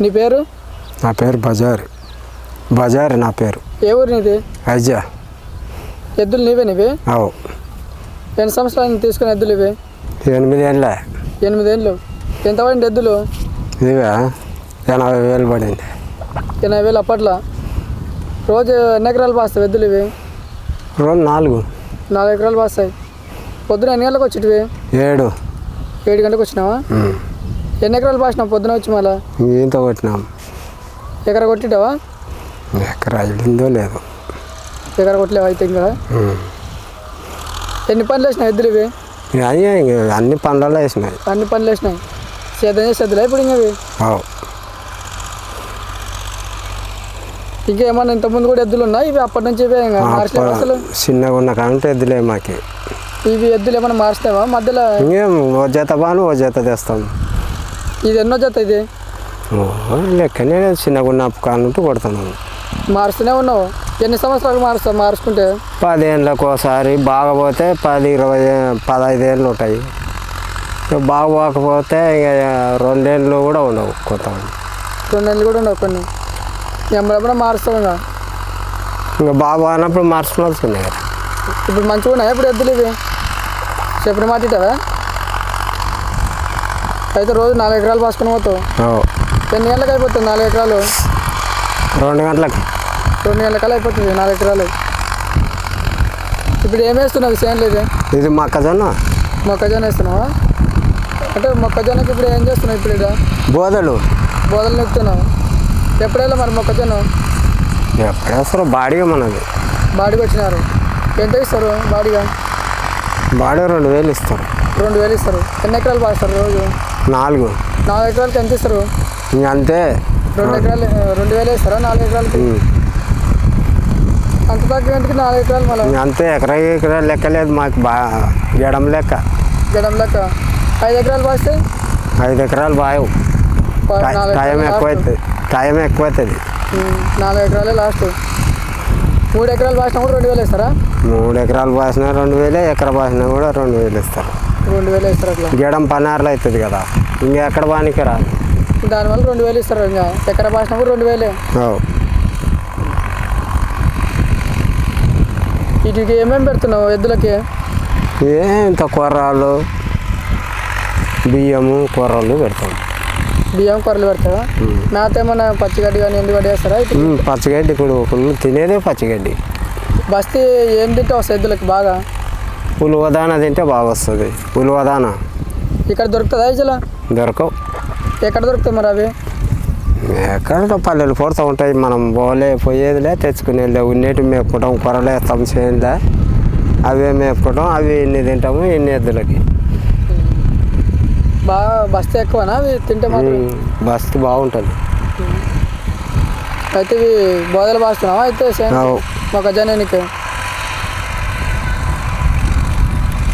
నీ పేరు? నా పేరు బజార్. బజార్ నా పేరు. ఏ ఊరు నీది? అజ్జా ఎద్దులు నీవే నీవి? అవు. ఎన్ని సంవత్సరాలు నుంచి తీసుకున్న ఎద్దులు ఇవి? ఎనిమిది ఏళ్ళ. ఎనిమిదేళ్ళు ఎంత పడింది ఎద్దులు? ఇవే ఎనభై వేలు పడింది. ఎనభై వేలు అప్పట్లో. రోజు ఎన్ని ఎకరాలు పాస్తాయి ఎద్దులు ఇవి? రెండు నాలుగు. నాలుగు ఎకరాలు పాస్తాయి. పొద్దున ఎన్ని గంటలకు వచ్చిటివి? ఏడు. ఏడు గంటలకు వచ్చినావా. ఎన్ని ఎకరాలు పాసినావు? పొద్దున వచ్చి మళ్ళా? ఇంత కొట్టినాం. ఎకర కొట్టిటావా? ఎక్కడ అయిందో లేదు. ఎకర కొట్టలేవు అయితే ఇంకా. ఎన్ని పనులు వేసినావు ఎద్దులు ఇవి? అన్ని పనులలో వేసినాయి. అన్ని పనులు వేసినాయి. సేద్యం చేసి ఎద్దులే ఇప్పుడు ఇంకా ఇవి ఇంకేమన్నా ఇంతకుముందు కూడా ఎద్దులు ఉన్నాయి? ఇవి అప్పటి నుంచి ఇవే అసలు? చిన్నగా ఉన్న కాంటే ఎద్దులే మాకి. ఇవి ఎద్దులు ఏమైనా మార్చుతావా మధ్యలో ఇంకేం ఓ జత బాను ఓ జత తెస్తాం. ఇది ఎన్నో జత ఇది? లెక్కనే చిన్నగా ఉన్న కానుంటూ కొడుతున్నాం మారుస్తూనే ఉన్నావు. ఎన్ని సంవత్సరాలు మారుస్తావు మార్చుకుంటే పదేళ్ళకు ఒకసారి బాగా పోతే పది ఇరవై పదహైదు ఏళ్ళు ఉంటాయి. ఇక బాగా పోకపోతే ఇక రెండేళ్ళు కూడా ఉండవు కొత్త రెండు నెలలు కూడా ఉండవు కొన్ని. ఎప్పుడెప్పుడో మారుస్తావు ఇంకా. ఇంకా బాగా అన్నప్పుడు మార్చుకోవాల్సిందే కదా ఇప్పుడు మంచిగా ఉన్నాయి? ఇప్పుడు ఎద్దులు ఇవి? చెప్పిన మాట ఇటావా అయితే రోజు నాలుగు ఎకరాలు పాసుకొని పోతావు. ఎన్ని గంటలకు అయిపోతుంది నాలుగు ఎకరాలు? రెండు గంటలకు. రెండు గంటలకల్లా అయిపోతుంది నాలుగు ఎకరాలు. ఇప్పుడు ఏం వేస్తున్నావు సేన్లు ఇది ఇది మొక్కజొన్న. మొక్కజొన్న వేస్తున్నావా? అంటే మొక్కజొన్నకి ఇప్పుడు ఏం చేస్తున్నావు ఇప్పుడు ఇక్కడ బోదలు. బోదలు నెక్కుతున్నావు ఎప్పుడైనా మరి మొక్కజొన్న? ఎప్పుడేస్తారో బాడీగా మనది. బాడీకి వచ్చినారు. ఎంత ఇస్తారు బాడీగా? బాడీ రెండు వేలు ఇస్తారు. రెండు వేలు ఇస్తారు. ఎన్ని ఎకరాలు పాస్తారు రోజు? నాలుగు. నాలుగు ఎకరాలకి ఎంత ఇస్తారు? ఇంక అంతే. రెండు ఎకరాలు రెండు వేలు ఇస్తారా నాలుగు ఎకరాలకి. అంత ఎందుకు నాలుగు ఎకరాలు మళ్ళీ? ఇంక అంతే ఎకరా ఎకరా లెక్క లేదు మాకు బా ఎడం లెక్క. గడం లెక్క. ఐదు ఎకరాలు పాస్తే ఐదు ఎకరాలు బాయవు. నాలుగు టైం ఎకరాలు ఎక్కువ. అవుతుంది టైం ఎక్కువ అవుతుంది నాలుగు ఎకరాలే లాస్ట్. మూడు ఎకరాలు పాసినా కూడా రెండు వేలు ఇస్తారా మూడు ఎకరాలు పాసినా రెండు వేలే ఎకర పాసినా కూడా రెండు వేలు ఇస్తారు రెండు వేలు ఇస్తారు అట్లా గీయడం పన్నారులు అవుతుంది కదా. ఇంకెక్కడ బానికి రాదు. దానివల్ల రెండు వేలు ఇస్తారు ఇంకా. ఎకర పాసినా రెండు వేలే. అవు. వీటికి ఏమేమి పెడుతున్నావు ఎద్దులకి? ఏ ఇంత కూరలు బియ్యము కూరలు పెడతాం. బియ్యం కూరలు పెడతావా? మేత ఏమన్నా పచ్చిగడ్డి కానీ వేస్తారా ఇటు ఉమ్, పచ్చిగడ్డి ఇప్పుడు ఫుల్ తినేదే పచ్చిగడ్డి. బస్తీ ఏం తింటే వస్తాయి ఎద్దులకి బాగా? ఉలువదాన తింటే బాగా వస్తుంది ఉలువదాన. ఇక్కడ దొరుకుతుందా ఇజలా దొరకవు. ఎక్కడ దొరుకుతాయి మరి అవి? ఎక్కడ పల్లెలు పొడుతూ ఉంటాయి. మనం పోలే పోయేదిలే తెచ్చుకునేదిలే. ఉన్నేటి మేపుకుంటాం కూరలేస్తాం చేనులే. అవే మేపుకుంటాం అవి ఇన్ని తింటాము ఇన్ని ఎద్దులకి. బాగా బస్తీ ఎక్కువనా? అవి తింటే బస్తీ బాగుంటుంది. అయితే ఇవి బోదలు పాస్తున్నావా అయితే అవు. మొక్కజొన్న నీకు